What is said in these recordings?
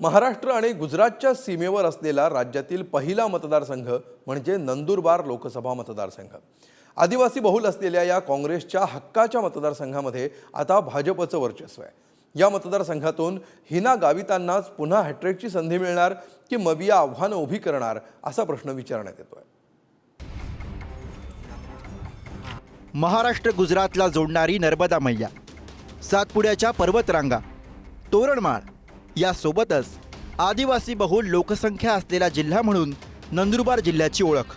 महाराष्ट्र आणि गुजरातच्या सीमेवर असलेला राज्यातील पहिला मतदारसंघ म्हणजे नंदुरबार लोकसभा मतदारसंघ. आदिवासी बहुल असलेल्या या काँग्रेसच्या हक्काच्या मतदारसंघामध्ये आता भाजपचं वर्चस्व आहे. या मतदारसंघातून हिना गावितांनाच पुन्हा हॅट्रिकची संधी मिळणार की मविया आव्हानं उभी करणार असा प्रश्न विचारण्यात येतोय. महाराष्ट्र गुजरातला जोडणारी नर्मदा मैया सातपुड्याच्या पर्वतरांगा तोरणमाळ यासोबतच आदिवासी बहुल लोकसंख्या असलेला जिल्हा म्हणून नंदुरबार जिल्ह्याची ओळख.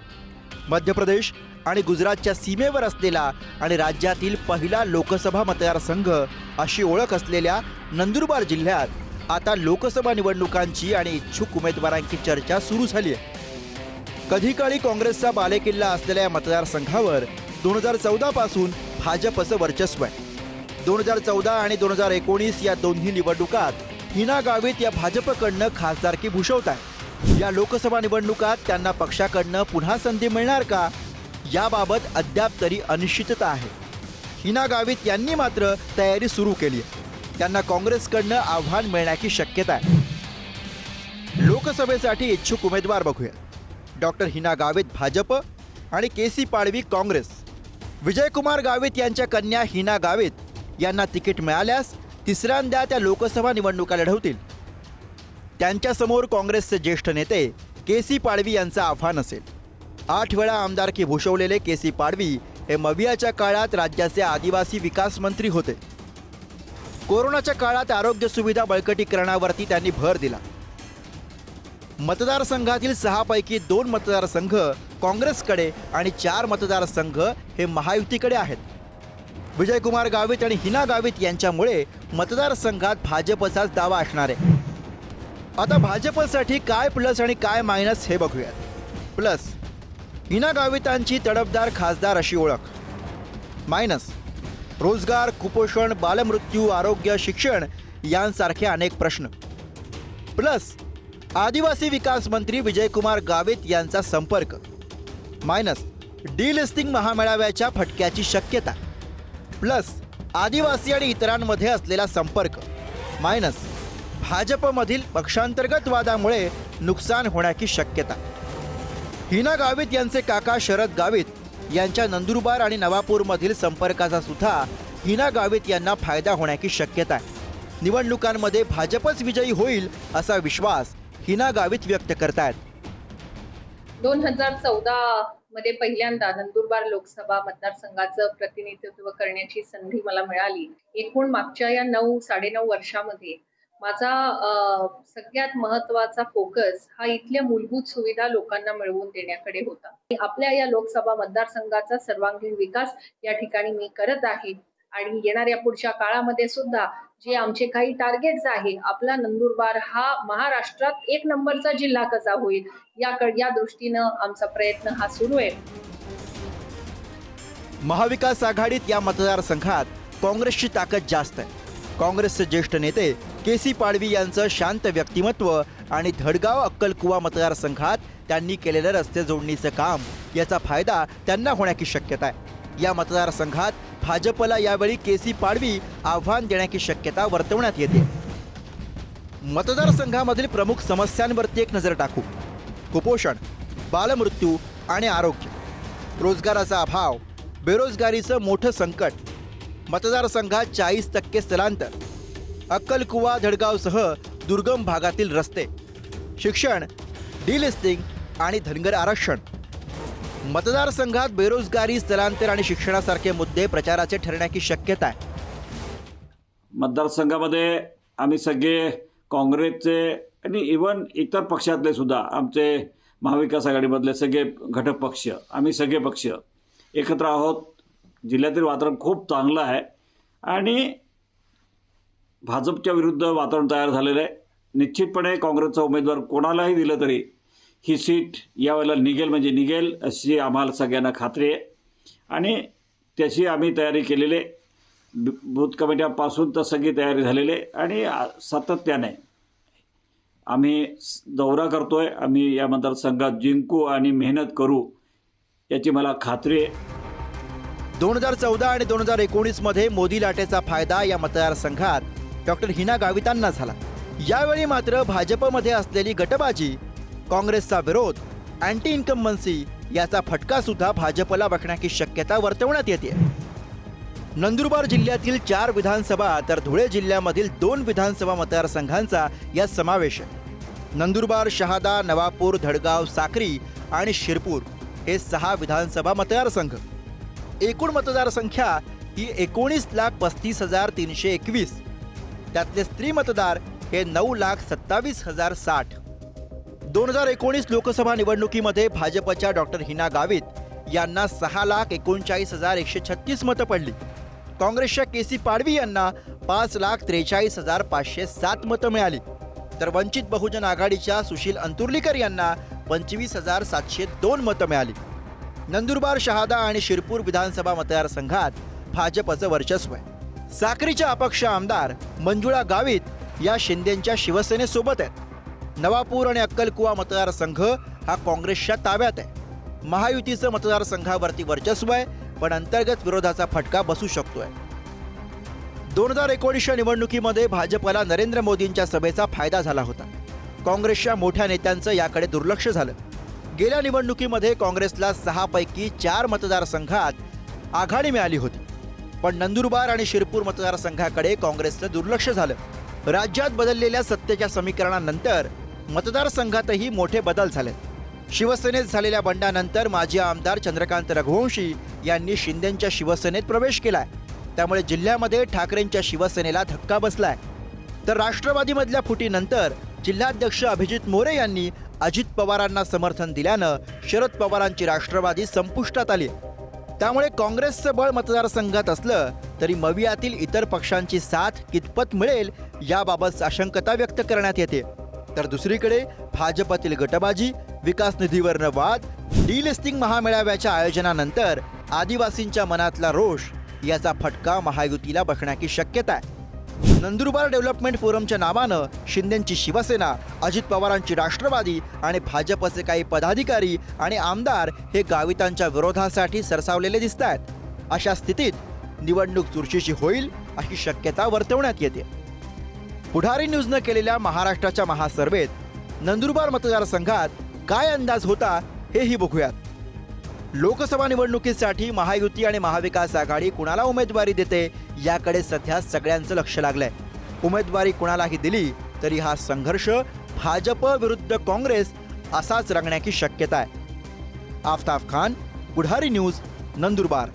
मध्य प्रदेश आणि गुजरातच्या सीमेवर असलेला आणि राज्यातील पहिला लोकसभा मतदारसंघ अशी ओळख असलेल्या नंदुरबार जिल्ह्यात आता लोकसभा निवडणुकांची आणि इच्छुक उमेदवारांची चर्चा सुरू झाली आहे कधी काळी काँग्रेसचा बालेकिल्ला असलेल्या या मतदारसंघावर दोन हजार चौदा पासून भाजपचं वर्चस्व आहे. दोन हजार चौदा आणि दोन हजार एकोणीस या दोन्ही निवडणुकात हिना गावित या भाजपकडनं खासदारकी भूषवत आहे? या लोकसभा निवडणुकात त्यांना पक्षाकडनं पुन्हा संधी मिळणार का? याबाबत अद्याप तरी अनिश्चितता आहे. हिना गावित यांनी मात्र तयारी सुरू केली आहे. त्यांना काँग्रेसकडनं आव्हान मिळण्याची शक्यता आहे. लोकसभेसाठी इच्छुक उमेदवार बघूया. डॉक्टर हिना गावित भाजप आणि के सी पाडवी काँग्रेस. विजयकुमार गावित यांच्या कन्या हिना गावित यांना तिकीट मिळाल्यास तिसऱ्यांदा त्या लोकसभा निवडणुका लढवतील. त्यांच्यासमोर काँग्रेसचे ज्येष्ठ नेते के सी पाडवी यांचं आव्हान असेल. आठ वेळा आमदारकी भूषवलेले के सी पाडवी हे मवियाच्या काळात राज्याचे आदिवासी विकास मंत्री होते. कोरोनाच्या काळात आरोग्य सुविधा बळकटीकरणावरती त्यांनी भर दिला. मतदारसंघातील सहापैकी दोन मतदारसंघ काँग्रेसकडे आणि चार मतदारसंघ हे महायुतीकडे आहेत. विजयकुमार गावित आणि हिना गावित यांच्यामुळे मतदारसंघात भाजपचाच दावा असणार आहे. आता भाजपसाठी काय प्लस आणि काय मायनस हे बघूयात. प्लस हिना गावितांची तडफदार खासदार अशी ओळख. मायनस रोजगार कुपोषण बालमृत्यू आरोग्य शिक्षण यांसारखे अनेक प्रश्न. प्लस आदिवासी विकास मंत्री विजयकुमार गावित यांचा संपर्क. मायनस डिलिस्टिंग महामेळाव्याच्या फटक्याची शक्यता. प्लस आदिवासी आणि इतरांमध्ये असलेला संपर्क. मायनस भाजपमधील पक्षांतर्गत वादामुळे नुकसान होण्याची शक्यता. हिना गावित यांचे काका शरद गावित यांच्या नंदुरबार आणि नवापूरमधील संपर्काचा सुद्धा हिना गावित यांना फायदा होण्याची शक्यता आहे. निवडणुकांमध्ये भाजपच विजयी होईल असा विश्वास हिना गावित व्यक्त करतायत. दोन हजार चौदा मध्ये पहिल्यांदा नंदुरबार लोकसभा मतदारसंघाचं प्रतिनिधित्व करण्याची संधी मला मिळाली. एकूण मागच्या या नऊ साडेनऊ वर्षामध्ये माझा सगळ्यात महत्त्वाचा फोकस हा इथल्या मूलभूत सुविधा लोकांना मिळवून देण्याकडे होता. आपल्या या लोकसभा मतदारसंघाचा सर्वांगीण विकास या ठिकाणी मी करत आहे. आणि येणाऱ्या पुढच्या काळामध्ये सुद्धा जे आमचे काही टार्गेट्स आहे आपला नंदुरबार हा महाराष्ट्रात एक नंबरचा जिल्हा कसा होईल याकडे या दृष्टीनं आमचा प्रयत्न हा सुरू आहे. महाविकास आघाडीत या मतदारसंघात काँग्रेसची ताकद जास्त आहे. काँग्रेसचे ज्येष्ठ नेते के सी पाडवी यांचं शांत व्यक्तिमत्व आणि धडगाव अक्कलकुवा मतदारसंघात त्यांनी केलेलं रस्ते जोडणीचं काम याचा फायदा त्यांना होण्याची शक्यता आहे. या मतदारसंघात भाजपला यावेळी के सी पाडवी आव्हान देण्याची शक्यता वर्तवण्यात येते. मतदारसंघामधील प्रमुख समस्यांवरती एक नजर टाकू. कुपोषण बालमृत्यू आणि आरोग्य. रोजगाराचा अभाव बेरोजगारीचं मोठं संकट. मतदारसंघात चाळीस टक्के स्थलांतर. अक्कलकुवा धडगावसह दुर्गम भागातील रस्ते. शिक्षण डिलिस्टिंग आणि धनगर आरक्षण. मतदारसंघात बेरोजगारी स्थलांतर आणि शिक्षणासारखे मुद्दे प्रचाराचे ठरण्याची शक्यता आहे. मतदारसंघामध्ये आम्ही सगळे काँग्रेसचे आणि इवन इतर पक्षातले सुद्धा आमचे महाविकास आघाडीमधले सगळे घटक पक्ष आम्ही सगळे पक्ष एकत्र आहोत. जिल्ह्यातील वातावरण खूप चांगलं आहे आणि भाजपच्या विरुद्ध वातावरण तयार झालेलं आहे. निश्चितपणे काँग्रेसचा उमेदवार कोणालाही दिलं तरी ही सीट यावेळेला निघेल म्हणजे निघेल अशी आम्हाला सगळ्यांना खात्री आहे. आणि त्याची आम्ही तयारी केलेली बूथ कमिट्यापासून तर सगळी तयारी झालेली आणि सातत्याने आम्ही दौरा करतो आहे आम्ही या मतदारसंघात जिंकू आणि मेहनत करू याची मला खात्री आहे. दोन हजार चौदा आणि दोन हजार एकोणीसमध्ये मोदी लाटेचा फायदा या मतदारसंघात डॉक्टर हिना गावितांना झाला. यावेळी मात्र भाजपमध्ये असलेली गटबाजी काँग्रेसचा विरोध अँटी इन्कम्बन्सी याचा फटका सुद्धा भाजपला बघण्याची शक्यता वर्तवण्यात येते. नंदुरबार जिल्ह्यातील चार विधानसभा तर धुळे जिल्ह्यामधील दोन विधानसभा मतदारसंघांचा यात समावेश आहे. नंदुरबार शहादा नवापूर धडगाव साक्री आणि शिरपूर हे सहा विधानसभा मतदारसंघ. एकूण मतदारसंख्या ही एकोणीस लाख पस्तीस हजार तीनशे एकवीस. त्यातले स्त्री मतदार हे नऊ लाख सत्तावीस हजार साठ. दोन हजार एकोणीस लोकसभा निवडणुकीमध्ये भाजपच्या डॉक्टर हिना गावित यांना सहा लाख एकोणचाळीस हजार एकशे छत्तीस मतं पडली. काँग्रेसच्या के सी पाडवी यांना पाच लाख त्रेचाळीस हजार पाचशे सात मतं मिळाली. तर वंचित बहुजन आघाडीच्या सुशील अंतुर्लीकर यांना पंचवीस हजार सातशे दोन मतं मिळाली. नंदुरबार शहादा आणि शिरपूर विधानसभा मतदारसंघात भाजपचं वर्चस्व आहे. साक्रीच्या अपक्ष आमदार मंजुळा गावित या शिंदेच्या शिवसेनेसोबत आहेत. नवापूर आणि अक्कलकुवा मतदारसंघ हा काँग्रेसच्या ताब्यात आहे. महायुतीचं मतदारसंघावरती वर्चस्व आहे पण अंतर्गत विरोधाचा फटका बसू शकतोय. दोन हजार एकोणीसच्या निवडणुकीमध्ये भाजपला नरेंद्र मोदींच्या सभेचा फायदा झाला होता. काँग्रेसच्या मोठ्या नेत्यांचं याकडे दुर्लक्ष झालं. गेल्या निवडणुकीमध्ये काँग्रेसला सहापैकी चार मतदारसंघात आघाडी मिळाली होती. पण नंदुरबार आणि शिरपूर मतदारसंघाकडे काँग्रेसचं दुर्लक्ष झालं. राज्यात बदललेल्या सत्तेच्या समीकरणानंतर मतदारसंघातही मोठे बदल झाले शिवसेनेत झालेल्या बंडानंतर माजी आमदार चंद्रकांत रघुवंशी यांनी शिंदेच्या शिवसेनेत प्रवेश केलाय. त्यामुळे जिल्ह्यामध्ये ठाकरेंच्या शिवसेनेला धक्का बसलाय. तर राष्ट्रवादीमधल्या फुटीनंतर जिल्हाध्यक्ष अभिजित मोरे यांनी अजित पवारांना समर्थन दिल्यानं शरद पवारांची राष्ट्रवादी संपुष्टात आली. त्यामुळे काँग्रेसचं बळ मतदारसंघात असलं तरी मवियातील इतर पक्षांची साथ कितपत मिळेल याबाबत आशंकता व्यक्त करण्यात येते. तर दुसरीकडे भाजपातील गटबाजी विकास निधीवरनं वाद डिलिस्टिंग महामेळाव्याच्या आयोजनानंतर आदिवासींच्या मनातला रोष याचा फटका महायुतीला बसण्याची शक्यता आहे. नंदुरबार डेव्हलपमेंट फोरमच्या नावानं शिंदेंची शिवसेना अजित पवारांची राष्ट्रवादी आणि भाजपचे काही पदाधिकारी आणि आमदार हे गावितांच्या विरोधासाठी सरसावलेले दिसत आहेत अशा स्थितीत निवडणूक चुरशीची होईल अशी शक्यता वर्तवण्यात येते. पुढारी न्यूजनं केलेल्या महाराष्ट्राच्या महासर्वेत नंदुरबार मतदारसंघात काय अंदाज होता हेही बघूयात. लोकसभा निवडणुकीसाठी महायुती आणि महाविकास आघाडी कुणाला उमेदवारी देते याकडे सध्या सगळ्यांचं लक्ष लागलंय. उमेदवारी कुणालाही दिली तरी हा संघर्ष भाजप विरुद्ध काँग्रेस असाच रंगण्याची शक्यता आहे. आफताब खान पुढारी न्यूज नंदुरबार.